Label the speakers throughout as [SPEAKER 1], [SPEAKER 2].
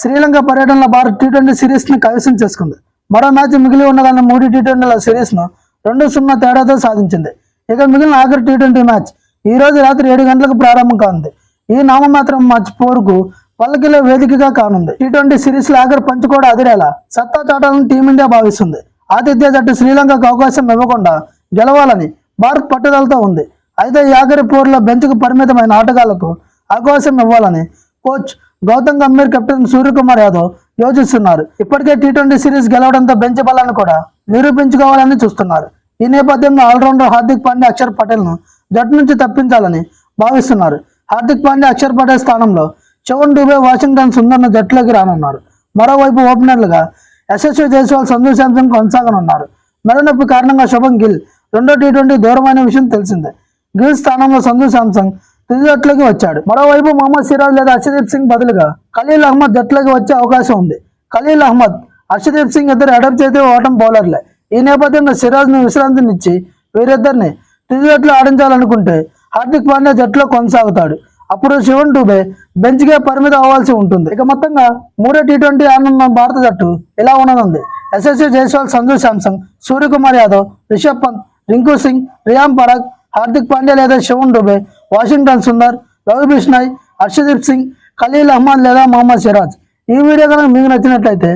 [SPEAKER 1] శ్రీలంక పర్యటనలో Bharat T twenty సిరీస్ని కైవసం చేసుకుంది. మరో మ్యాచ్ మిగిలి ఉండగానే మూడు టీ ట్వంటీల సిరీస్ను రెండు సున్నా తేడాతో సాధించింది. ఇక మిగిలిన ఆఖరి టీ ట్వంటీ మ్యాచ్ ఈ రోజు రాత్రి ఏడు గంటలకు ప్రారంభం కానుంది. ఈ నామమాత్రం మ్యాచ్ పోరుకు పల్లకిలో వేదికగా కానుంది. టీ ట్వంటీ సిరీస్లో ఆఖరి పంచు కూడా అదిరేలా సత్తా చాటాలని టీమిండియా భావిస్తుంది. ఆతిథ్య జట్టు శ్రీలంకకు అవకాశం ఇవ్వకుండా గెలవాలని భారత్ పట్టుదలతో ఉంది. అయితే ఈ ఆఖరి పోరులో బెంచ్కు పరిమితమైన ఆటగాళ్ళకు అవకాశం ఇవ్వాలని కోచ్ గౌతమ్ గంభీర్ కెప్టెన్ సూర్యకుమార్ యాదవ్ యోచిస్తున్నారు ఇప్పటికే టీ ట్వంటీ సిరీస్ గెలవడంతో బెంచ్ బలాన్ని కూడా నిరూపించుకోవాలని చూస్తున్నారు. ఈ నేపథ్యంలో ఆల్రౌండర్ హార్దిక్ పాండ్యా అక్షర్ పటేల్ను జట్టు నుంచి తప్పించాలని భావిస్తున్నారు. హార్దిక్ పాండ్యా అక్షర్ పటేల్ స్థానంలో చవన్ డూబే వాషింగ్టన్ సుందర్ను జట్టులోకి రానున్నారు. మరోవైపు ఓపెనర్లుగా యశస్వి జైస్వాల్ సంజు శాంసన్ కొనసాగనున్నారు. మెడనొప్పి కారణంగా శుభం గిల్ రెండో టీ ట్వంటీ దూరమైన విషయం తెలిసిందే. గిల్ స్థానంలో సంజు శాంసంగ్ తుది వచ్చాడు. మరోవైపు మహమ్మద్ సిరాజ్ లేదా హర్షదీప్ సింగ్ బదులుగా ఖలీల్ అహ్మద్ జట్లోకి వచ్చే అవకాశం ఉంది. ఖలీల్ అహ్మద్ హర్షదీప్ సింగ్ ఇద్దరు అడాప్ట్ చేసే ఓటం బౌలర్లే. ఈ నేపథ్యంలో సిరాజ్ను విశ్రాంతినిచ్చి వీరిద్దరిని తిరిగి జట్లో ఆడించాలనుకుంటే హార్దిక్ పాండ్యా జట్లో కొనసాగుతాడు. అప్పుడు శివన్ డూబే బెంచ్కే పరిమితం అవ్వాల్సి ఉంటుంది. ఇక మొత్తంగా మూడో టీ ట్వంటీ ఆనందం భారత జట్టు ఇలా ఉండనుంది. ఎస్ఎస్సీ జైస్వాల్ సంజు శాంసంగ్ సూర్యకుమార్ యాదవ్ రిషబ్ పంత్ రింకు సింగ్ రియామ్ పరాగ్ హార్దిక్ పాండ్యా లేదా శివన్ డూబే వాషింగ్టన్ సుందర్ రవి బిష్నాయ్ హర్షదీప్ సింగ్ ఖలీల్ అహ్మద్ లేదా మొహమ్మద్ సిరాజ్. ఈ వీడియో కనుక మీకు నచ్చినట్లయితే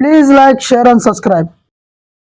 [SPEAKER 1] please like share and subscribe.